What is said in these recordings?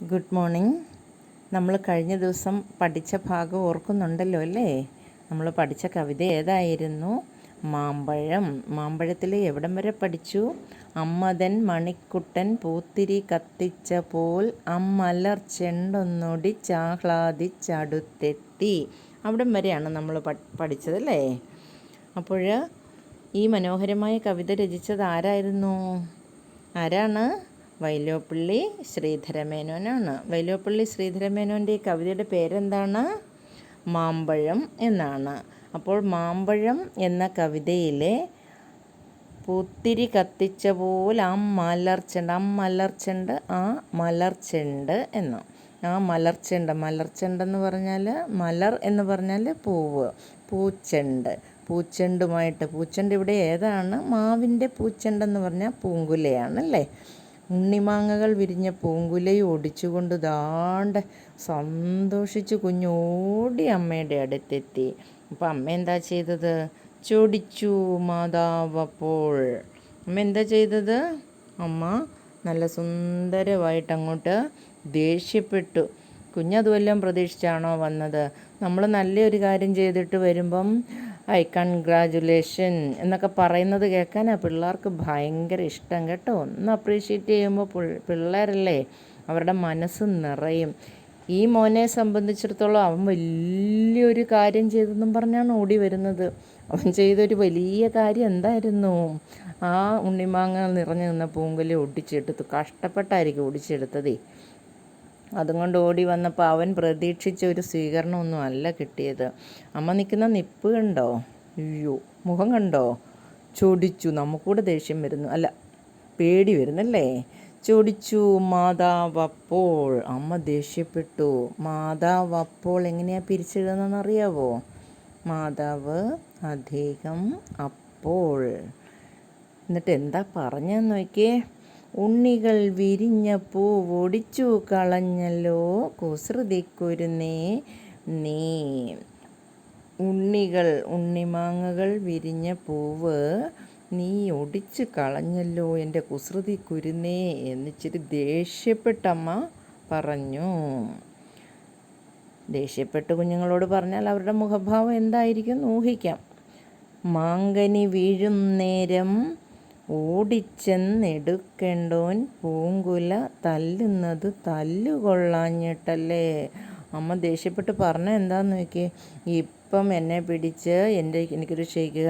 Good morning നമ്മൾ കഴിഞ്ഞ ദിവസം പഠിച്ച ഭാഗം ഓർക്കുന്നുണ്ടല്ലോ അല്ലേ? നമ്മൾ പഠിച്ച കവിത ഏതായിരുന്നു? മാമ്പഴം. മാമ്പഴത്തിൽ എവിടം വരെ പഠിച്ചു? അമ്മതൻ മണിക്കുട്ടൻ പൂത്തിരി കത്തിച്ച പോൽ അമ്മലർ ചെണ്ടൊന്നൊടി ചാഹ്ലാദിച്ചടുത്തെത്തി അവിടം വരെയാണ് നമ്മൾ പഠിച്ചത് അല്ലേ? അപ്പോൾ ഈ മനോഹരമായ കവിത രചിച്ചത് ആരായിരുന്നു? ആരാണ്? വൈലോപ്പള്ളി ശ്രീധരമേനോനാണ്. വൈലോപ്പള്ളി ശ്രീധരമേനോന്റെ ഈ കവിതയുടെ പേരെന്താണ്? മാമ്പഴം എന്നാണ്. അപ്പോൾ മാമ്പഴം എന്ന കവിതയിലെ പൂത്തിരി കത്തിച്ച പോലെ ആ മലർച്ചെണ്ട് ആ മലർച്ചെണ്ട് ആ മലർച്ചെണ്ട് എന്ന്. ആ മലർച്ചെണ്ട് മലർച്ചെണ്ടെന്ന് പറഞ്ഞാൽ മലർ എന്ന് പറഞ്ഞാൽ പൂവ് പൂച്ചെണ്ട്. പൂച്ചെണ്ടുമായിട്ട് പൂച്ചെണ്ട് ഇവിടെ ഏതാണ്? മാവിന്റെ പൂച്ചെണ്ടെന്ന് പറഞ്ഞാൽ പൂങ്കുലയാണല്ലേ? ഉണ്ണിമാങ്ങകൾ വിരിഞ്ഞ പൂങ്കുലയും ഒടിച്ചുകൊണ്ട് ദാണ്ട് സന്തോഷിച്ച് കുഞ്ഞോടി അമ്മയുടെ അടുത്തെത്തി. അപ്പം അമ്മ എന്താ ചെയ്തത്? ചൊടിച്ചു മാതാവപ്പോൾ. അമ്മ എന്താ ചെയ്തത്? അമ്മ നല്ല സുന്ദരമായിട്ട് അങ്ങോട്ട് ദേഷ്യപ്പെട്ടു കുഞ്ഞതുവല്ലം പ്രതീക്ഷിച്ചാണോ വന്നത്? നമ്മൾ നല്ലൊരു കാര്യം ചെയ്തിട്ട് വരുമ്പം ഐ കൺഗ്രാജുലേഷൻ എന്നൊക്കെ പറയുന്നത് കേൾക്കാൻ ആ പിള്ളേർക്ക് ഭയങ്കര ഇഷ്ടം കേട്ടോ. ഒന്ന് അപ്രീഷിയേറ്റ് ചെയ്യുമ്പോൾ പിള്ളേരല്ലേ അവരുടെ മനസ്സ് നിറയും. ഈ മോനെ സംബന്ധിച്ചിടത്തോളം അവൻ വലിയൊരു കാര്യം ചെയ്തെന്നും പറഞ്ഞാണ് ഓടി വരുന്നത്. അവൻ ചെയ്തൊരു വലിയ കാര്യം എന്തായിരുന്നു? ആ ഉണ്ണിമാങ്ങ നിറഞ്ഞു നിന്ന പൂങ്കൽ ഒടിച്ചെടുത്തു. കഷ്ടപ്പെട്ടായിരിക്കും ഒടിച്ചെടുത്തതേ. അതും കൊണ്ട് ഓടി വന്നപ്പോൾ അവൻ പ്രതീക്ഷിച്ച ഒരു സ്വീകരണമൊന്നും അല്ല കിട്ടിയത്. അമ്മ നിൽക്കുന്ന നിപ്പ് കണ്ടോ? അയ്യോ മുഖം കണ്ടോ? ചൊടിച്ചു നമുക്കൂടെ ദേഷ്യം വരുന്നു. അല്ല പേടി വരുന്നല്ലേ? ചൊടിച്ചു മാതാവപ്പോൾ. അമ്മ ദേഷ്യപ്പെട്ടു. മാതാവപ്പോൾ എങ്ങനെയാ അറിയാവോ മാതാവ് അധികം അപ്പോൾ. എന്നിട്ട് എന്താ പറഞ്ഞതെന്ന് നോക്കിയേ. ഉണ്ണികൾ വിരിഞ്ഞ പൂവൊടിച്ചു കളഞ്ഞല്ലോ. കുസൃതിക്കുരുന്നേ നീ. ഉണ്ണികൾ ഉണ്ണിമാങ്ങകൾ വിരിഞ്ഞ പൂവ് നീ ഒടിച്ചു കളഞ്ഞല്ലോ. എന്റെ കുസൃതി കുരുന്നേ എന്നിച്ചിട്ട് ദേഷ്യപ്പെട്ടമ്മ പറഞ്ഞു. ദേഷ്യപ്പെട്ട് കുഞ്ഞുങ്ങളോട് പറഞ്ഞാൽ അവരുടെ മുഖഭാവം എന്തായിരിക്കും ഊഹിക്കാം. മാങ്കനി വീഴും നേരം ഓടിച്ചെന്നെടുക്കേണ്ടോൻ പൂങ്കുല തല്ലുന്നത് തല്ലുകൊള്ളാഞ്ഞിട്ടല്ലേ? അമ്മ ദേഷ്യപ്പെട്ട് പറഞ്ഞ എന്താന്ന് നോക്കിയേ? ഇപ്പം എന്നെ പിടിച്ച് എന്റെ എനിക്കൊരു ഷെയ്ക്ക്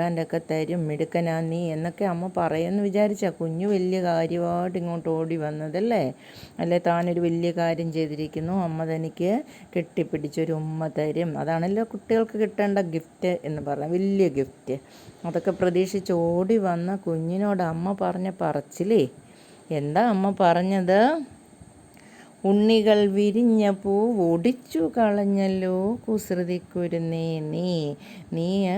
തരും. മിടുക്കനാ നീ എന്നൊക്കെ അമ്മ പറയുമെന്ന് വിചാരിച്ചാൽ കുഞ്ഞു വലിയ കാര്യമായിട്ട് ഇങ്ങോട്ട് ഓടി വന്നതല്ലേ? അല്ലെ? താനൊരു വലിയ കാര്യം ചെയ്തിരിക്കുന്നു. അമ്മ തനിക്ക് കെട്ടിപ്പിടിച്ചൊരു ഉമ്മ തരും. അതാണല്ലോ കുട്ടികൾക്ക് കിട്ടേണ്ട ഗിഫ്റ്റ് എന്ന് പറഞ്ഞാൽ വലിയ ഗിഫ്റ്റ് അതൊക്കെ പ്രതീക്ഷിച്ച് ഓടി വന്ന കുഞ്ഞിനോട് അമ്മ പറഞ്ഞ പറച്ചിലേ. എന്താ അമ്മ പറഞ്ഞത്? ഉണ്ണികൾ വിരിഞ്ഞ പൂ ഒടിച്ചു കളഞ്ഞല്ലോ കുസൃതിക്കുരുന്നേ നീ. നീ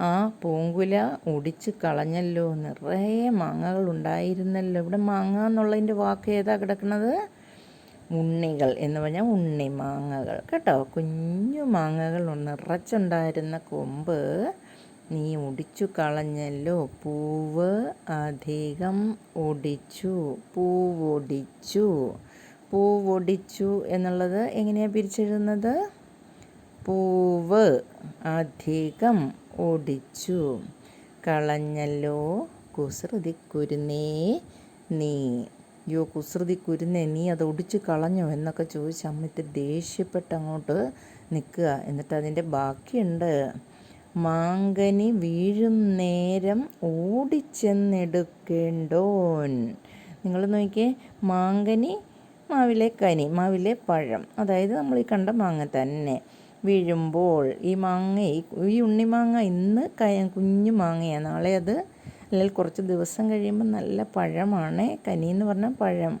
ആ പൂങ്കുല ഒടിച്ചു കളഞ്ഞല്ലോ. നിറയെ മാങ്ങകൾ ഉണ്ടായിരുന്നല്ലോ. ഇവിടെ മാങ്ങ എന്നുള്ളതിന്റെ വാക്ക് ഏതാ കിടക്കുന്നത്? ഉണ്ണികൾ എന്ന് പറഞ്ഞാൽ ഉണ്ണി മാങ്ങകൾ. കേട്ടോ? കുഞ്ഞു മാങ്ങകൾ നിറച്ചുണ്ടായിരുന്ന കൊമ്പ് നീ ഒടിച്ചു കളഞ്ഞല്ലോ. പൂവ് അധികം ഒടിച്ചു പൂവൊടിച്ചു. പൂവൊടിച്ചു എന്നുള്ളത് എങ്ങനെയാണ് പിരിച്ചെഴുതുന്നത് പൂവ് അധികം ഒടിച്ചു. കളഞ്ഞല്ലോ കുസൃതി കുരുന്നേ നീ. യോ കുസൃതി കുരുന്നേ നീ അത് ഒടിച്ചു കളഞ്ഞോ എന്നൊക്കെ ചോദിച്ച് അമ്മ ദേഷ്യപ്പെട്ട് അങ്ങോട്ട് നിൽക്കുക. എന്നിട്ട് അതിന്റെ ബാക്കിയുണ്ട്. മാങ്കനി വീഴും നേരം ഓടിച്ചെന്നെടുക്കേണ്ടോൻ. നിങ്ങൾ നോക്കിയേ മാങ്കനി മാവിലെ കനി മാവിലെ പഴം. അതായത് നമ്മൾ ഈ കണ്ട മാങ്ങ തന്നെ. വീഴുമ്പോൾ ഈ മാങ്ങ ഈ ഉണ്ണിമാങ്ങ ഇന്ന് കുഞ്ഞു മാങ്ങയാണ്. നാളെ അത് അല്ലെങ്കിൽ കുറച്ച് ദിവസം കഴിയുമ്പോൾ നല്ല പഴമാണ്. കനി എന്ന് പറഞ്ഞാൽ പഴം.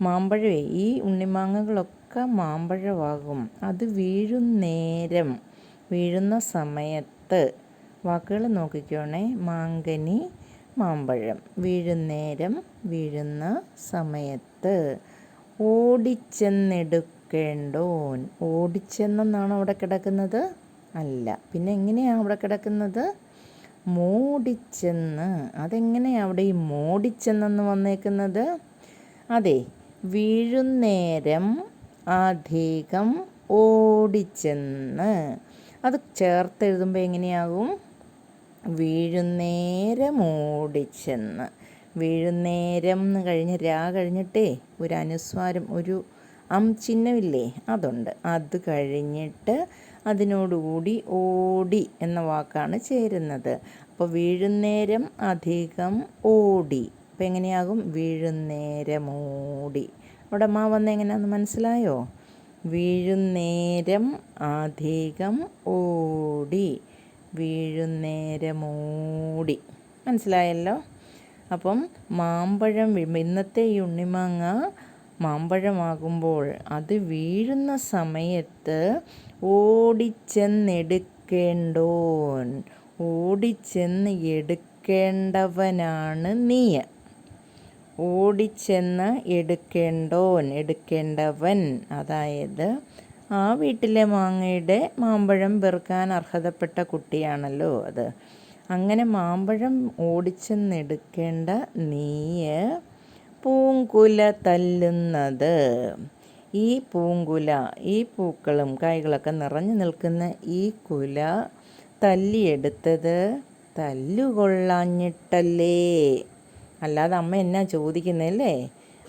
മാമ്പഴമേ ഈ ഉണ്ണിമാങ്ങകളൊക്കെ മാമ്പഴമാകും. അത് വീഴുന്നേരം വീഴുന്ന സമയത്ത്. വാക്കുകൾ നോക്കിക്കോണേ. മാങ്കനി മാമ്പഴം. വീഴുന്നേരം വീഴുന്ന സമയത്ത്. ഓടിച്ചെന്നെടുക്കേണ്ടോൻ. ഓടിച്ചെന്നാണ് അവിടെ കിടക്കുന്നത്? അല്ല. പിന്നെ എങ്ങനെയാണ് അവിടെ കിടക്കുന്നത്? മോടിച്ചെന്ന്. അതെങ്ങനെയാണ് അവിടെ ഈ മോടിച്ചെന്നെന്ന് വന്നേക്കുന്നത്? അതെ. വീഴുന്നേരം അധികം ഓടിച്ചെന്ന്. അത് ചേർത്തെഴുതുമ്പോൾ എങ്ങനെയാകും? വീഴുന്നേരം ഓടിച്ചെന്ന്. വീഴുന്നേരം എന്ന് കഴിഞ്ഞ് രാ കഴിഞ്ഞിട്ടേ ഒരു അനുസ്വാരം ഒരു അം ചിഹ്നമില്ലേ? അതുണ്ട്. അത് കഴിഞ്ഞിട്ട് അതിനോടുകൂടി ഓടി എന്ന വാക്കാണ് ചേരുന്നത്. അപ്പോൾ വീഴുന്നേരം അധികം ഓടി. അപ്പോൾ എങ്ങനെയാകും? വീഴുന്നേരം ഓടി. അവിടെ അമ്മ വന്ന എങ്ങനെയാണെന്ന് മനസ്സിലായോ? വീഴുന്നേരം അധികം ഓടി. വീഴുന്നേരമോടി മനസ്സിലായല്ലോ? അപ്പം മാമ്പഴം ഇന്നത്തെ ഈ ഉണ്ണിമാങ്ങ മാമ്പഴമാകുമ്പോൾ അത് വീഴുന്ന സമയത്ത് ഓടിച്ചെന്നെടുക്കേണ്ടോൻ. ഓടിച്ചെന്ന് എടുക്കേണ്ടവനാണ് നീ ഓടിച്ചെന്ന് എടുക്കേണ്ടോൻ എടുക്കേണ്ടവൻ. അതായത് ആ വീട്ടിലെ മാങ്ങയുടെ മാമ്പഴം പെറുക്കാൻ അർഹതപ്പെട്ട കുട്ടിയാണല്ലോ അത്. അങ്ങനെ മാമ്പഴം ഓടിച്ചെന്നെടുക്കേണ്ട നീയ് പൂങ്കുല തല്ലുന്നത്. ഈ പൂങ്കുല ഈ പൂക്കളും കായ്കളൊക്കെ നിറഞ്ഞു നിൽക്കുന്ന ഈ കുല തല്ലിയെടുത്തത് തല്ലുകൊള്ളാഞ്ഞിട്ടല്ലേ? അല്ലാതെ അമ്മ എന്നാ ചോദിക്കുന്നല്ലേ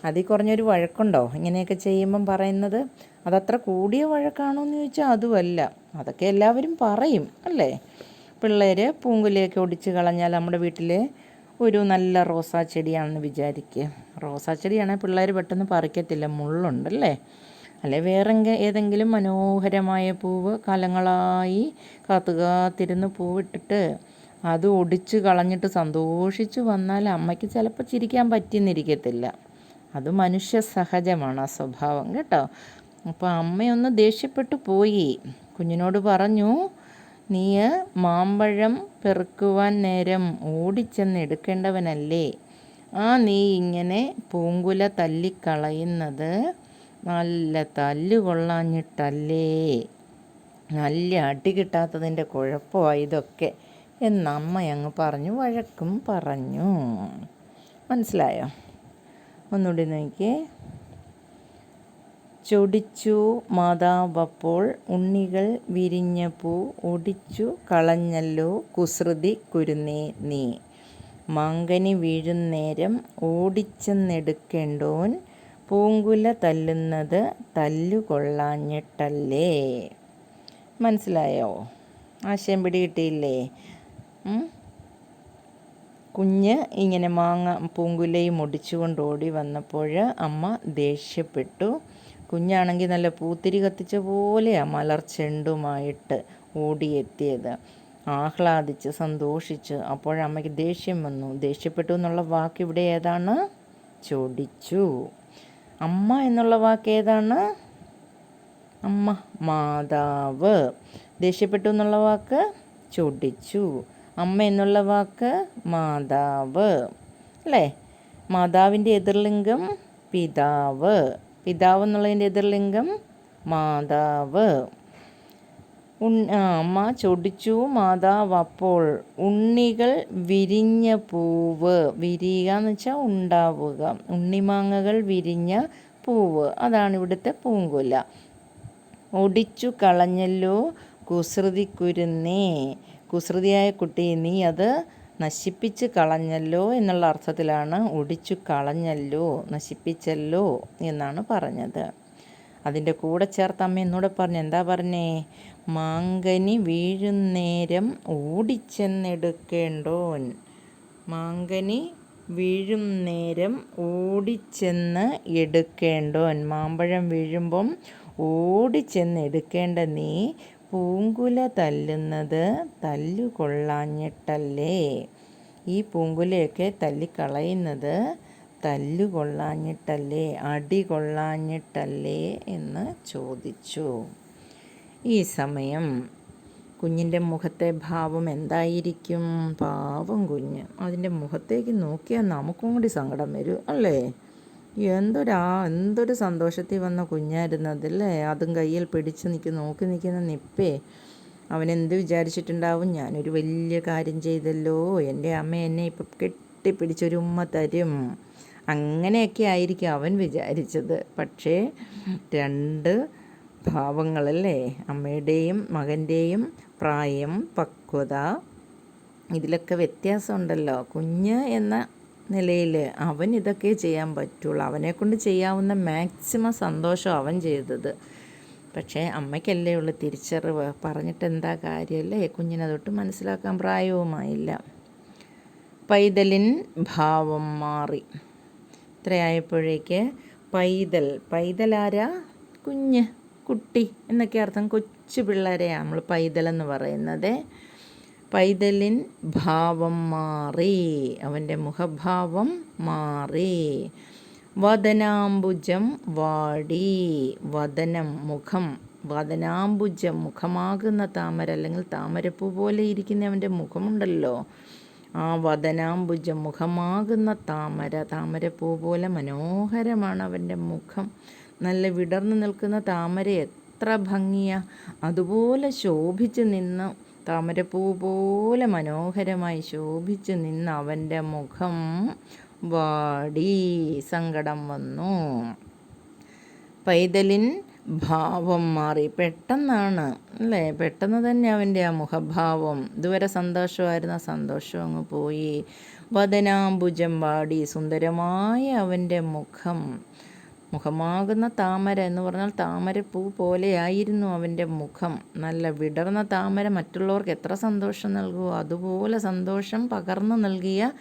അതിൽ കുറഞ്ഞൊരു വഴക്കുണ്ടോ? ഇങ്ങനെയൊക്കെ ചെയ്യുമ്പം പറയുന്നത് അതത്ര കൂടിയ വഴക്കാണോ എന്ന് ചോദിച്ചാൽ അതുമല്ല. അതൊക്കെ എല്ലാവരും പറയും അല്ലേ? പിള്ളേർ പൂങ്കുലയൊക്കെ ഒടിച്ച് കളഞ്ഞാൽ നമ്മുടെ വീട്ടിൽ ഒരു നല്ല റോസാ ചെടിയാണെന്ന് വിചാരിക്കുക. റോസാ ചെടിയാണെങ്കിൽ പിള്ളേർ പെട്ടെന്ന് പറിക്കത്തില്ല. മുള്ളുണ്ടല്ലേ? അല്ലെ വേറെ ഏതെങ്കിലും മനോഹരമായ പൂവ് കാലങ്ങളായി കാത്തു കാത്തിരുന്ന് പൂവിട്ടിട്ട് അത് ഒടിച്ച് കളഞ്ഞിട്ട് സന്തോഷിച്ച് വന്നാൽ അമ്മയ്ക്ക് ചിലപ്പോൾ ചിരിക്കാൻ പറ്റിയെന്നിരിക്കത്തില്ല. അത് മനുഷ്യ സഹജമാണ് ആ സ്വഭാവം. കേട്ടോ? അപ്പോൾ അമ്മയൊന്ന് ദേഷ്യപ്പെട്ടു പോയി. കുഞ്ഞിനോട് പറഞ്ഞു നീ മാമ്പഴം പെറുക്കുവാൻ നേരം ഓടിച്ചെന്ന് എടുക്കേണ്ടവനല്ലേ ആ നീ ഇങ്ങനെ പൂങ്കുല തല്ലിക്കളയുന്നത് നല്ല തല്ലുകൊള്ളാഞ്ഞിട്ടല്ലേ? നല്ല അടി കിട്ടാത്തതിന്റെ കുഴപ്പമാണ് ഇതൊക്കെ. എന്നമ്മ അങ്ങ് പറഞ്ഞു വഴക്കും പറഞ്ഞു. മനസ്സിലായോ? ഒന്നുകൂടി നോക്കിയേ. ചൊടിച്ചു മാതാവപ്പോൾ ഉണ്ണികൾ വിരിഞ്ഞ പൂ ഒടിച്ചു കളഞ്ഞല്ലോ കുസൃതി കുരുന്നേ നീ. മാങ്കനി വീഴുന്നേരം ഓടിച്ചെന്നെടുക്കേണ്ടോൻ പൂങ്കുല തല്ലുന്നത് തല്ലുകൊള്ളാഞ്ഞിട്ടല്ലേ. മനസ്സിലായോ? ആശയം പിടികിട്ടിയില്ലേ? കുഞ്ഞ് ഇങ്ങനെ മാങ്ങ പൂങ്കുലയും ഒടിച്ചുകൊണ്ട് ഓടി വന്നപ്പോൾ അമ്മ ദേഷ്യപ്പെട്ടു. കുഞ്ഞാണെങ്കിൽ നല്ല പൂത്തിരി കത്തിച്ച പോലെയാണ് മലർച്ചെണ്ടുമായിട്ട് ഓടിയെത്തിയത്. ആഹ്ലാദിച്ച് സന്തോഷിച്ച് അപ്പോഴമ്മയ്ക്ക് ദേഷ്യം വന്നു. ദേഷ്യപ്പെട്ടു എന്നുള്ള വാക്ക് ഇവിടെ ഏതാണ്? ചൊടിച്ചു അമ്മ എന്നുള്ള വാക്ക് ഏതാണ്? അമ്മ മാതാവ്. ദേഷ്യപ്പെട്ടു എന്നുള്ള വാക്ക്? ചൊടിച്ചു അമ്മ എന്നുള്ള വാക്ക്? മാതാവ്. അല്ലേ? മാതാവിന്റെ എതിർലിംഗം പിതാവ്. പിതാവ് എന്നുള്ളതിന്റെ എതിർലിംഗം മാതാവ്. അമ്മ ചൊടിച്ചു മാതാവ് അപ്പോൾ ഉണ്ണികൾ വിരിഞ്ഞ പൂവ്. വിരിയുക എന്ന് വെച്ചാൽ ഉണ്ടാവുക. ഉണ്ണിമാങ്ങകൾ വിരിഞ്ഞ പൂവ്. അതാണ് ഇവിടുത്തെ പൂങ്കുല. ഒടിച്ചു കളഞ്ഞല്ലോ കുസൃതിക്കുരുന്നേ. കുസൃതിയായ കുട്ടി നീ അത് നശിപ്പിച്ച് കളഞ്ഞല്ലോ എന്നുള്ള അർത്ഥത്തിലാണ് ഒടിച്ചു കളഞ്ഞല്ലോ നശിപ്പിച്ചല്ലോ എന്നാണ് പറഞ്ഞത്. അതിന്റെ കൂടെ ചേർത്ത് അമ്മ എന്നോട് പറഞ്ഞു എന്താ പറഞ്ഞേ? മാങ്കനി വീഴുന്നേരം ഓടിച്ചെന്നെടുക്കേണ്ടോൻ. മാങ്കനി വീഴും നേരം ഓടിച്ചെന്ന് എടുക്കേണ്ടോൻ. മാമ്പഴം വീഴുമ്പം ഓടിച്ചെന്ന് എടുക്കേണ്ട നീ പൂങ്കുല തല്ലുന്നത് തല്ലുകൊള്ളാഞ്ഞിട്ടല്ലേ? ഈ പൂങ്കുലയൊക്കെ തല്ലിക്കളയുന്നത് തല്ലുകൊള്ളാഞ്ഞിട്ടല്ലേ അടി കൊള്ളാഞ്ഞിട്ടല്ലേ എന്ന് ചോദിച്ചു. ഈ സമയം കുഞ്ഞിന്റെ മുഖത്തെ ഭാവം എന്തായിരിക്കും? പാവം കുഞ്ഞ്. അതിന്റെ മുഖത്തേക്ക് നോക്കിയാൽ നമുക്കും കൂടി സങ്കടം വരും അല്ലേ? എന്തൊരാ എന്തൊരു സന്തോഷത്തിൽ വന്ന കുഞ്ഞായിരുന്നതല്ലേ അതും കയ്യിൽ പിടിച്ച് നിൽക്കി നോക്കി നിൽക്കുന്ന നിപ്പേ. അവൻ എന്ത് വിചാരിച്ചിട്ടുണ്ടാവും? ഞാനൊരു വലിയ കാര്യം ചെയ്തല്ലോ. എന്റെ അമ്മ എന്നെ ഇപ്പം കെട്ടിപ്പിടിച്ചൊരു ഉമ്മ തരും. അങ്ങനെയൊക്കെ ആയിരിക്കും അവൻ വിചാരിച്ചത്. പക്ഷേ രണ്ട് ഭാവങ്ങളല്ലേ? അമ്മയുടെയും മകന്റെയും പ്രായം പക്വത ഇതിലൊക്കെ വ്യത്യാസമുണ്ടല്ലോ. കുഞ്ഞ് എന്ന നിലയിൽ അവൻ ഇതൊക്കെ ചെയ്യാൻ പറ്റുള്ളൂ. അവനെ കൊണ്ട് ചെയ്യാവുന്ന മാക്സിമം സന്തോഷം അവൻ ചെയ്തത്. പക്ഷേ അമ്മയ്ക്കല്ലേ ഉള്ളു തിരിച്ചറിവ്. പറഞ്ഞിട്ട് എന്താ കാര്യമല്ലേ കുഞ്ഞിനെ തൊട്ട് മനസ്സിലാക്കാൻ പ്രായവുമായില്ല. പൈതലിൻ ഭാവം മാറി. ഇത്രയായപ്പോഴേക്ക് പൈതൽ പൈതലാരാ? കുഞ്ഞ് കുട്ടി എന്നൊക്കെ അർത്ഥം കൊച്ചു പിള്ളേരെയാണ് നമ്മൾ പൈതലെന്ന് പറയുന്നത്. പൈതലിൻ ഭാവം മാറി അവന്റെ മുഖഭാവം മാറി. വദനാംബുജം വാടി വദനം മുഖം. വദനാംബുജം മുഖമാകുന്ന താമര അല്ലെങ്കിൽ താമരപ്പൂ പോലെ ഇരിക്കുന്ന അവന്റെ മുഖമുണ്ടല്ലോ. ആ വദനാംബുജം മുഖമാകുന്ന താമര താമരപ്പൂ പോലെ മനോഹരമാണ് അവന്റെ മുഖം. നല്ല വിടർന്നു നിൽക്കുന്ന താമര എത്ര ഭംഗിയാ. അതുപോലെ ശോഭിച്ച് നിന്ന് താമരപ്പൂ പോലെ മനോഹരമായി ശോഭിച്ചു നിന്ന് അവന്റെ മുഖം വാടി സങ്കടം വന്നു. പൈതലിൻ ഭാവം മാറി. പെട്ടെന്നാണ് അല്ലേ? പെട്ടെന്ന് തന്നെ അവന്റെ ആ മുഖഭാവം. ഇതുവരെ സന്തോഷമായിരുന്ന സന്തോഷം അങ്ങ് പോയി. വദനാംബുജം വാടി. സുന്ദരമായ അവന്റെ മുഖം മുഖമാകുന്ന താമര എന്ന് പറഞ്ഞാൽ താമരപ്പൂ പോലെയായിരുന്നു അവന്റെ മുഖം. നല്ല വിടർന്ന താമര മറ്റുള്ളവർക്ക് എത്ര സന്തോഷം നൽകുമോ അതുപോലെ സന്തോഷം പകർന്നു നൽകിയ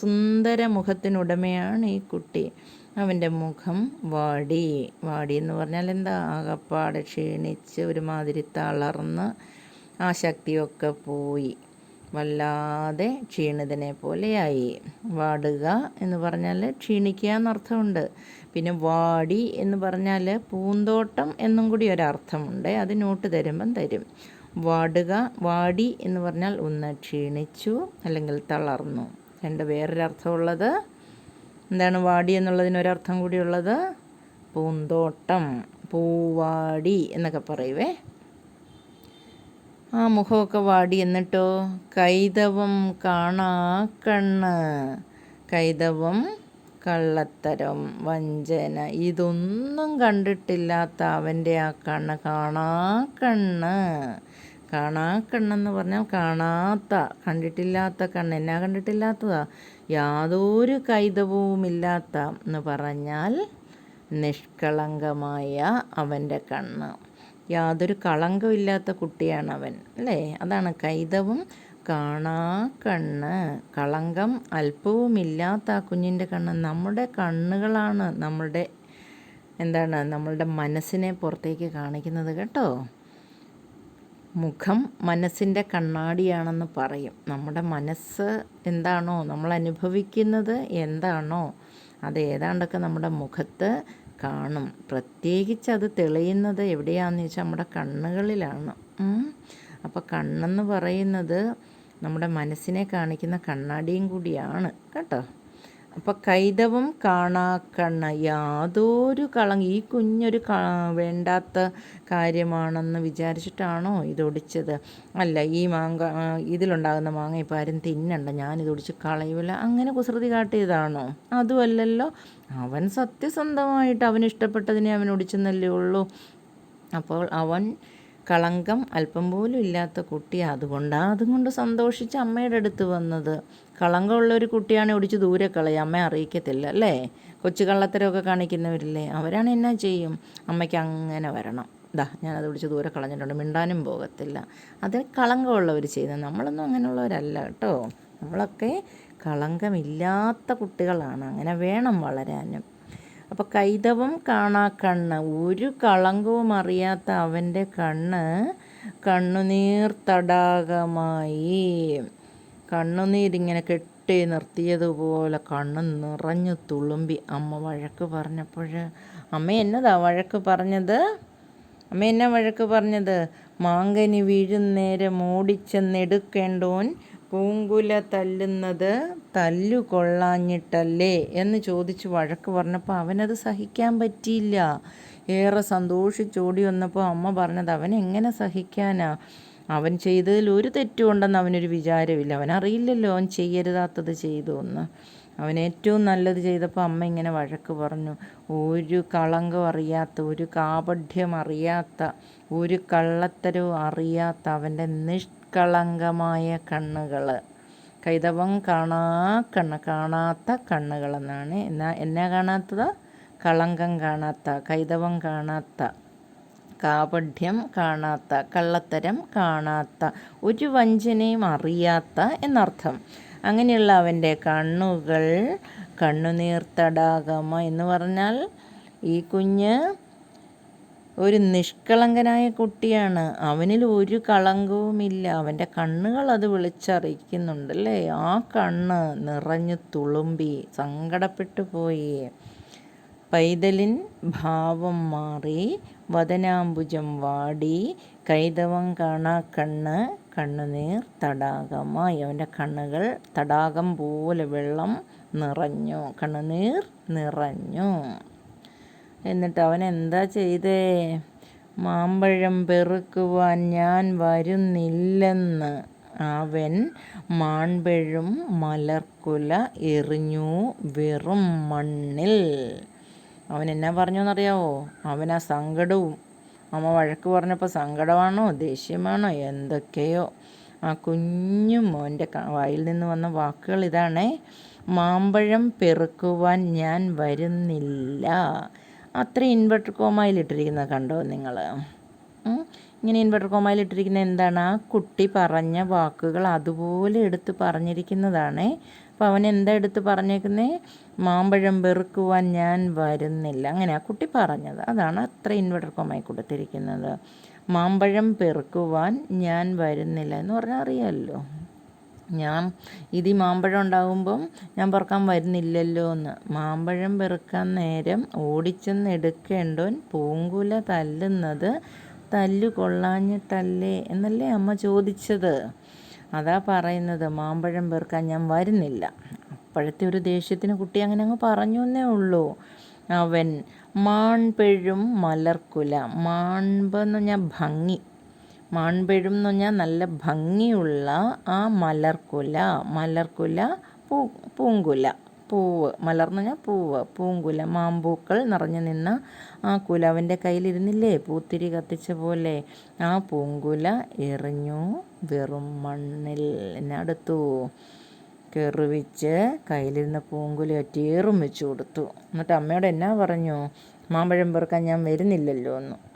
സുന്ദര മുഖത്തിനുടമയാണ് ഈ കുട്ടി. അവന്റെ മുഖം വാടി. വാടി എന്ന് പറഞ്ഞാൽ എന്താ? ആകപ്പാടെ ക്ഷീണിച്ച് ഒരുമാതിരി തളർന്ന് ആ ശക്തിയൊക്കെ പോയി. വല്ലാതെ ക്ഷീണിതനെ പോലെയായി. വാടുക എന്ന് പറഞ്ഞാൽ ക്ഷീണിക്കുക എന്നർത്ഥമുണ്ട്. പിന്നെ വാടി എന്ന് പറഞ്ഞാൽ പൂന്തോട്ടം എന്നും കൂടി ഒരർത്ഥമുണ്ട്. അത് നോട്ട് തരുമ്പം തരും. വാടുക വാടി എന്ന് പറഞ്ഞാൽ ഒന്ന് ക്ഷീണിച്ചു അല്ലെങ്കിൽ തളർന്നു. രണ്ട് വേറൊരർത്ഥമുള്ളത്. എന്താണ് വാടി എന്നുള്ളതിനൊരർത്ഥം കൂടിയുള്ളത്? പൂന്തോട്ടം പൂവാടി എന്നൊക്കെ പറയുവേ. ആ മുഖമൊക്കെ വാടി എന്നിട്ടോ? കൈതവം കാണാ കണ്ണ്. കൈതവം കള്ളത്തരം വഞ്ചന ഇതൊന്നും കണ്ടിട്ടില്ലാത്ത അവന്റെ ആ കണ്ണ്. കാണാ കണ്ണ് കാണാ കണ്ണെന്ന് പറഞ്ഞാൽ കാണാത്ത കണ്ടിട്ടില്ലാത്ത കണ്ണ്. എന്നാ കണ്ടിട്ടില്ലാത്തതാ? യാതൊരു കൈതവുമില്ലാത്ത എന്ന് പറഞ്ഞാൽ നിഷ്കളങ്കമായ അവന്റെ കണ്ണ്. യാതൊരു കളങ്കമില്ലാത്ത കുട്ടിയാണ് അവൻ അല്ലേ? അതാണ് കൈതവും കാണാ കണ്ണ്. കളങ്കം അല്പവുമില്ലാത്ത ആ കുഞ്ഞിന്റെ കണ്ണ് നമ്മുടെ കണ്ണുകളാണ് നമ്മളുടെ എന്താണ് നമ്മളുടെ മനസ്സിനെ പുറത്തേക്ക് കാണിക്കുന്നത് കേട്ടോ. മുഖം മനസ്സിന്റെ കണ്ണാടിയാണെന്ന് പറയും. നമ്മുടെ മനസ്സ് എന്താണോ നമ്മൾ അനുഭവിക്കുന്നത് എന്താണോ അത് ഏതാണ്ടൊക്കെ നമ്മുടെ മുഖത്ത് കാണും. പ്രത്യേകിച്ച് അത് തെളിയുന്നത് എവിടെയാണെന്ന് വെച്ചാൽ നമ്മുടെ കണ്ണുകളിലാണ്. അപ്പോൾ കണ്ണെന്ന് പറയുന്നത് നമ്മുടെ മനസ്സിനെ കാണിക്കുന്ന കണ്ണാടിയും കൂടിയാണ് കേട്ടോ. അപ്പോൾ കൈതവം കാണാക്കണ്ണ യാതൊരു കളങ്ക ഈ കുഞ്ഞൊരു വേണ്ടാത്ത കാര്യമാണെന്ന് വിചാരിച്ചിട്ടാണോ ഇതൊടിച്ചത്? അല്ല ഈ മാങ്ങ ഇതിലുണ്ടാകുന്ന മാങ്ങ ഇപ്പം ആരും തിന്നണ്ട. ഞാനിതൊടിച്ച് കളയുമില്ല അങ്ങനെ കുസൃതി കാട്ടിയതാണോ? അതുമല്ലല്ലോ. അവൻ സത്യസന്ധമായിട്ട് അവൻ ഇഷ്ടപ്പെട്ടതിനെ അവൻ ഒടിച്ചെന്നല്ലേ ഉള്ളൂ. അപ്പോൾ അവൻ കളങ്കം അല്പം പോലും ഇല്ലാത്ത കുട്ടി. അതുകൊണ്ടാണ് അതും കൊണ്ട് സന്തോഷിച്ച് അമ്മയുടെ അടുത്ത് വന്നത്. കളങ്കമുള്ള ഒരു കുട്ടിയാണെ ഒടിച്ച് ദൂരെ കളയും. അമ്മ അറിയിക്കത്തില്ല അല്ലേ? കൊച്ചു കള്ളത്തരമൊക്കെ കാണിക്കുന്നവരില്ലേ? അവരാണ് എന്നാ ചെയ്യും? അമ്മയ്ക്ക് അങ്ങനെ വരണം. ദാ ഞാനത് പിടിച്ച് ദൂരെ കളഞ്ഞിട്ടുണ്ട്. മിണ്ടാനും പോകത്തില്ല. അത് കളങ്കമുള്ളവർ ചെയ്യുന്നത്. നമ്മളൊന്നും അങ്ങനെയുള്ളവരല്ല കേട്ടോ. നമ്മളൊക്കെ കളങ്കമില്ലാത്ത കുട്ടികളാണ്. അങ്ങനെ വേണം വളരാനും. അപ്പോൾ കൈതവം കാണാ കണ്ണ്. ഒരു കളങ്കവും അറിയാത്ത അവന്റെ കണ്ണ് കണ്ണുനീർ തടാകമായി. കണ്ണുനീരിങ്ങനെ കെട്ടി നിർത്തിയതുപോലെ കണ്ണ് നിറഞ്ഞു തുളുമ്പി. അമ്മ വഴക്ക് പറഞ്ഞപ്പോൾ അമ്മ എന്നതാ വഴക്ക് പറഞ്ഞത്? അമ്മ എന്നാ വഴക്ക് പറഞ്ഞത്? മാങ്കനി വീഴുന്നേരം ഓടിച്ചെന്നെടുക്കേണ്ടോൻ പൂങ്കുല തല്ലുന്നത് തല്ലു കൊള്ളാഞ്ഞിട്ടല്ലേ എന്ന് ചോദിച്ച് വഴക്ക് പറഞ്ഞപ്പോൾ അവനത് സഹിക്കാൻ പറ്റിയില്ല. ഏറെ സന്തോഷിച്ചോടി വന്നപ്പോൾ അമ്മ പറഞ്ഞത് അവൻ എങ്ങനെ സഹിക്കാനാ? അവൻ ചെയ്തതിൽ ഒരു തെറ്റുമുണ്ടെന്ന് അവനൊരു വിചാരമില്ല. അവൻ അറിയില്ലല്ലോ അവൻ ചെയ്യരുതാത്തത് ചെയ്തു എന്ന്. അവൻ ഏറ്റവും നല്ലത് ചെയ്തപ്പോൾ അമ്മ ഇങ്ങനെ വഴക്ക് പറഞ്ഞു ഒരു കളങ്കം അറിയാത്ത ഒരു കാപഢ്യം അറിയാത്ത ഒരു കള്ളത്തരവും അറിയാത്ത അവന്റെ നിഷ്കളങ്കമായ കണ്ണുകൾ കൈതവം കാണാ കണ്ണ് കാണാത്ത കണ്ണുകളെന്നാണ്. എന്നാ എന്നാ കാണാത്തത്? കളങ്കം കാണാത്ത കൈതവം കാണാത്ത കാപഢ്യം കാണാത്ത കള്ളത്തരം കാണാത്ത ഒരു വഞ്ചനയും അറിയാത്ത എന്നർത്ഥം. അങ്ങനെയുള്ള അവന്റെ കണ്ണുകൾ കണ്ണുനീർ തടാകമ എന്ന് പറഞ്ഞാൽ ഈ കുഞ്ഞ് ഒരു നിഷ്കളങ്കനായ കുട്ടിയാണ്. അവനിൽ ഒരു കളങ്കവുമില്ല. അവന്റെ കണ്ണുകൾ അത് വിളിച്ചറിയിക്കുന്നുണ്ടല്ലേ? ആ കണ്ണ് നിറഞ്ഞു തുളുമ്പി സങ്കടപ്പെട്ടു പോയി. പൈതലിൻ ഭാവം മാറി വദനാംബുജം വാടി കൈതവം കാണാ കണ്ണ് കണ്ണുനീർ തടാകമായി. അവന്റെ കണ്ണുകൾ തടാകം പോലെ വെള്ളം നിറഞ്ഞു. കണ്ണുനീർ നിറഞ്ഞു. എന്നിട്ട് അവൻ എന്താ ചെയ്തേ? മാമ്പഴം പെറുക്കുവാൻ ഞാൻ വരുന്നില്ലെന്ന്. അവൻ മാൺപഴും മലർക്കുല എറിഞ്ഞു വെറും മണ്ണിൽ. അവൻ എന്നാ പറഞ്ഞു എന്നറിയാവോ അവൻ ആ സങ്കടവും. അമ്മ വഴക്ക് പറഞ്ഞപ്പോൾ സങ്കടമാണോ? ദേഷ്യമാണോ? എന്തൊക്കെയോ. ആ കുഞ്ഞു മോന്റെ വായിൽ നിന്ന് വന്ന വാക്കുകൾ ഇതാണേ. മാമ്പഴം പെറുക്കുവാൻ ഞാൻ വരുന്നില്ല. അത്ര ഇൻവെർട്ടർ കോമായിലിട്ടിരിക്കുന്നത് കണ്ടോ നിങ്ങൾ ഇങ്ങനെ ഇൻവെർട്ടർ കോമായിലിട്ടിരിക്കുന്ന എന്താണ്? ആ കുട്ടി പറഞ്ഞ വാക്കുകൾ അതുപോലെ എടുത്ത് പറഞ്ഞിരിക്കുന്നതാണേ. അപ്പോൾ അവൻ എന്താ എടുത്ത് പറഞ്ഞേക്കുന്നേ? മാമ്പഴം വെറുക്കുവാൻ ഞാൻ വരുന്നില്ല. അങ്ങനെ ആ കുട്ടി പറഞ്ഞത്. അതാണ് അത്ര ഇൻവെർട്ടർ കോമായി കൊടുത്തിരിക്കുന്നത്. മാമ്പഴം പെറുക്കുവാൻ ഞാൻ വരുന്നില്ല എന്ന് പറഞ്ഞാൽ അറിയാമല്ലോ ഞാൻ ഇത് ഈ മാമ്പഴം ഉണ്ടാകുമ്പം ഞാൻ പെറുക്കാൻ വരുന്നില്ലല്ലോ എന്ന്. മാമ്പഴം പെറുക്കാൻ നേരം ഓടിച്ചെന്ന് എടുക്കേണ്ടവൻ പൂങ്കുല തല്ലുന്നത് തല്ലു കൊള്ളാഞ്ഞിട്ടല്ലേ എന്നല്ലേ അമ്മ ചോദിച്ചത്. അതാ പറയുന്നത് മാമ്പഴം പെറുക്കാൻ ഞാൻ വരുന്നില്ല. അപ്പോഴത്തെ ഒരു ദേഷ്യത്തിന് കുട്ടി അങ്ങനെ അങ്ങ് പറഞ്ഞു എന്നേ ഉള്ളൂ. അവൻ മാൺപെഴും മലർക്കുല മാൺപെന്ന് പറഞ്ഞാൽ ഭംഗി. മാൺപെഴും എന്ന് പറഞ്ഞാൽ നല്ല ഭംഗിയുള്ള ആ മലർക്കുല മലർക്കുല പൂ പൂങ്കുല പൂവ്. മലർന്നു പറഞ്ഞാൽ പൂവ് പൂങ്കുല മാമ്പൂക്കൾ നിറഞ്ഞു നിന്ന ആ കുല അവന്റെ കയ്യിലിരുന്നില്ലേ പൂത്തിരി കത്തിച്ച പോലെ. ആ പൂങ്കുല എറിഞ്ഞു വെറും മണ്ണിൽ എന്നടുത്തു കെറുവിച്ച് കയ്യിലിരുന്ന പൂങ്കുല ഒറ്റേറും വെച്ചു കൊടുത്തു. എന്നിട്ട് അമ്മയോട് എന്നാ പറഞ്ഞു? മാമ്പഴം പെറുക്കാൻ ഞാൻ വരുന്നില്ലല്ലോ എന്ന്.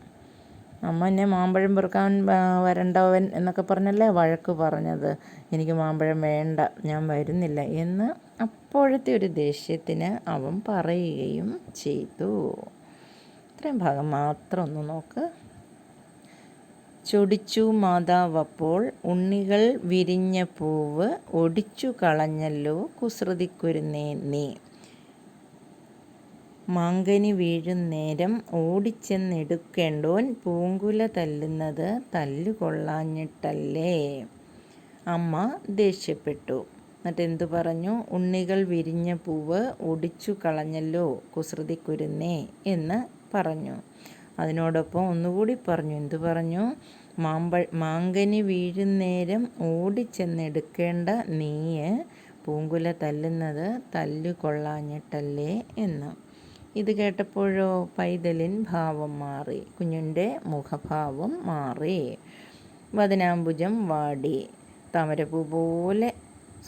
അമ്മ എന്നെ മാമ്പഴം പെറുക്കാൻ വരണ്ടവൻ എന്നൊക്കെ പറഞ്ഞല്ലേ വഴക്ക് പറഞ്ഞത്. എനിക്ക് മാമ്പഴം വേണ്ട ഞാൻ വരുന്നില്ല എന്ന് അപ്പോഴത്തെ ഒരു ദേഷ്യത്തിന് അവൻ പറയുകയും ചെയ്തു. ഇത്രയും ഭാഗം മാത്രം ഒന്ന് നോക്ക്. ചൊടിച്ചു മാതാവപ്പോൾ ഉണ്ണികൾ വിരിഞ്ഞ പൂവ് ഒടിച്ചു കളഞ്ഞല്ലോ കുസൃതിക്കുരുന്നേ നീ. മാങ്കനി വീഴുന്നേരം ഓടിച്ചെന്നെടുക്കേണ്ടോൻ പൂങ്കുല തല്ലുന്നത് തല്ലുകൊള്ളാഞ്ഞിട്ടല്ലേ? അമ്മ ദേഷ്യപ്പെട്ടു. എന്നിട്ട് എന്തു പറഞ്ഞു? ഉണ്ണികൾ വിരിഞ്ഞ പൂവ് ഒടിച്ചു കളഞ്ഞല്ലോ കുസൃതിക്കുരുന്നേ എന്ന് പറഞ്ഞു. അതിനോടൊപ്പം ഒന്നുകൂടി പറഞ്ഞു. എന്തു പറഞ്ഞു? മാമ്പ മാങ്കനി വീഴുന്നേരം ഓടിച്ചെന്നെടുക്കേണ്ട നീയ് പൂങ്കുല തല്ലുന്നത് തല്ലുകൊള്ളാഞ്ഞിട്ടല്ലേ എന്ന്. ഇത് കേട്ടപ്പോഴോ പൈതലിൻ ഭാവം മാറി കുഞ്ഞിന്റെ മുഖഭാവം മാറി. വദനാംബുജം വാടി താമരപ്പൂ പോലെ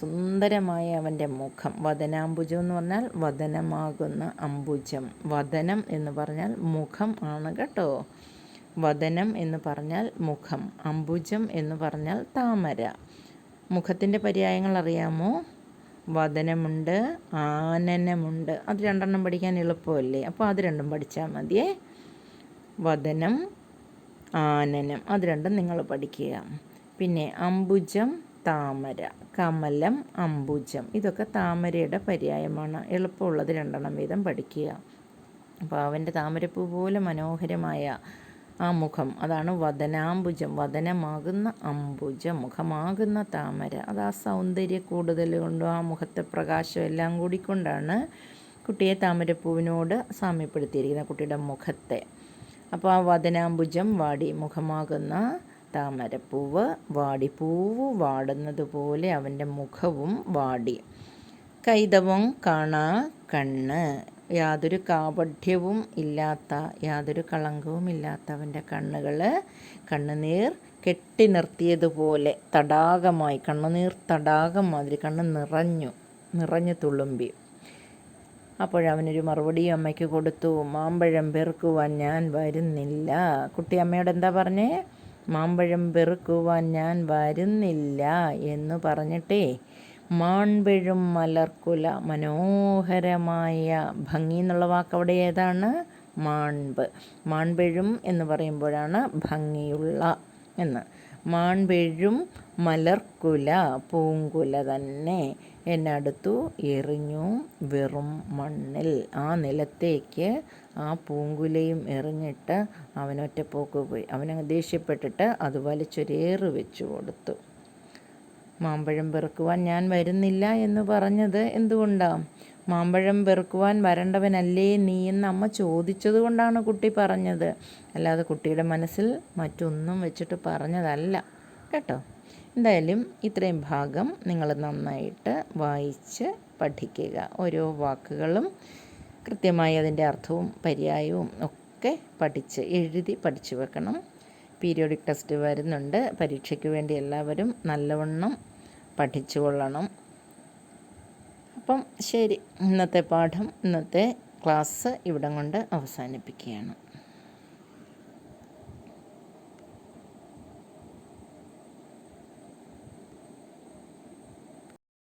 സുന്ദരമായ അവന്റെ മുഖം. വദനാംബുജം എന്ന് പറഞ്ഞാൽ വദനമാകുന്ന അംബുജം. വദനം എന്ന് പറഞ്ഞാൽ മുഖം ആണ് കേട്ടോ. വദനം എന്ന് പറഞ്ഞാൽ മുഖം. അംബുജം എന്ന് പറഞ്ഞാൽ താമര. മുഖത്തിന്റെ പര്യായങ്ങൾ അറിയാമോ? വദനമുണ്ട് ആനനമുണ്ട്. അത് രണ്ടെണ്ണം പഠിക്കാൻ എളുപ്പമല്ലേ? അപ്പോൾ അത് രണ്ടും പഠിച്ചാൽ മതിയേ. വദനം ആനനം അത് രണ്ടും നിങ്ങൾ പഠിക്കുക. പിന്നെ അംബുജം താമര കമലം അംബുജം. ഇതൊക്കെ താമരയുടെ പര്യായമാണ്. എളുപ്പമുള്ളത് രണ്ടെണ്ണം വീതം പഠിക്കുക. അപ്പോൾ അവന്റെ താമരപ്പൂ പോലെ മനോഹരമായ ആ മുഖം അതാണ് വദനാംബുജം. വദനമാകുന്ന അംബുജം. മുഖമാകുന്ന താമര. അത് ആ സൗന്ദര്യ കൂടുതൽ കൊണ്ടും ആ മുഖത്തെ പ്രകാശം എല്ലാം കൂടി കൊണ്ടാണ് കുട്ടിയെ താമരപ്പൂവിനോട് സാമ്യപ്പെടുത്തിയിരിക്കുന്നത് കുട്ടിയുടെ മുഖത്തെ. അപ്പോൾ ആ വദനാംബുജം വാടി. മുഖമാകുന്ന താമരപ്പൂവ് വാടി. പൂവ് വാടുന്നത് പോലെ അവന്റെ മുഖവും വാടി. കൈതവം കാണാ കണ്ണ്. യാതൊരു കാപഠ്യവും ഇല്ലാത്ത യാതൊരു കളങ്കവും ഇല്ലാത്തവന്റെ കണ്ണുകൾ കണ്ണുനീർ കെട്ടി നിർത്തിയതുപോലെ തടാകമായി കണ്ണുനീർ തടാകം മാതിരി കണ്ണ് നിറഞ്ഞു നിറഞ്ഞു തുളുമ്പി. അപ്പോഴവനൊരു മറുപടി അമ്മയ്ക്ക് കൊടുത്തു മാമ്പഴം പെറുക്കുവാൻ ഞാൻ വരുന്നില്ല. കുട്ടി അമ്മയോട് എന്താ പറഞ്ഞേ? മാമ്പഴം പെറുക്കുവാൻ ഞാൻ വരുന്നില്ല എന്ന് പറഞ്ഞിട്ടേ മാൺപെഴും മലർക്കുല മനോഹരമായ ഭംഗി എന്നുള്ള വാക്ക് അവിടെ ഏതാണ്? മാൺപ്. മാൺപെഴും എന്ന് പറയുമ്പോഴാണ് ഭംഗിയുള്ള എന്ന്. മാൺപെഴും മലർക്കുല പൂങ്കുല തന്നെ. എന്നടുത്തു എറിഞ്ഞു വെറും മണ്ണിൽ. ആ നിലത്തേക്ക് ആ പൂങ്കുലയും എറിഞ്ഞിട്ട് അവനൊറ്റപ്പോക്ക് പോയി. അവനങ്ങ് ദേഷ്യപ്പെട്ടിട്ട് അത് വലിച്ചൊരേറ് വെച്ചു കൊടുത്തു. മാമ്പഴം പെറുക്കുവാൻ ഞാൻ വരുന്നില്ല എന്ന് പറഞ്ഞത് എന്തുകൊണ്ടാണ് മാമ്പഴം പെറുക്കുവാൻ വരേണ്ടവനല്ലേ നീ എന്ന് അമ്മ ചോദിച്ചത് കൊണ്ടാണ് കുട്ടി പറഞ്ഞത്. അല്ലാതെ കുട്ടിയുടെ മനസ്സിൽ മറ്റൊന്നും വെച്ചിട്ട് പറഞ്ഞതല്ല. കേട്ടോ? എന്തായാലും ഇത്രയും ഭാഗം നിങ്ങൾ നന്നായിട്ട് വായിച്ച് പഠിക്കുക. ഓരോ വാക്കുകളും കൃത്യമായി അതിന്റെ അർത്ഥവും പര്യായവും ഒക്കെ പഠിച്ച് എഴുതി പഠിച്ചു വെക്കണം. പീരിയോഡിക് ടെസ്റ്റ് വരുന്നുണ്ട്. പരീക്ഷയ്ക്ക് വേണ്ടി എല്ലാവരും നല്ലവണ്ണം പഠിച്ചു കൊള്ളണം അപ്പം ശരി ഇന്നത്തെ പാഠം ഇന്നത്തെ ക്ലാസ് ഇവിടം കൊണ്ട് അവസാനിപ്പിക്കുകയാണ്.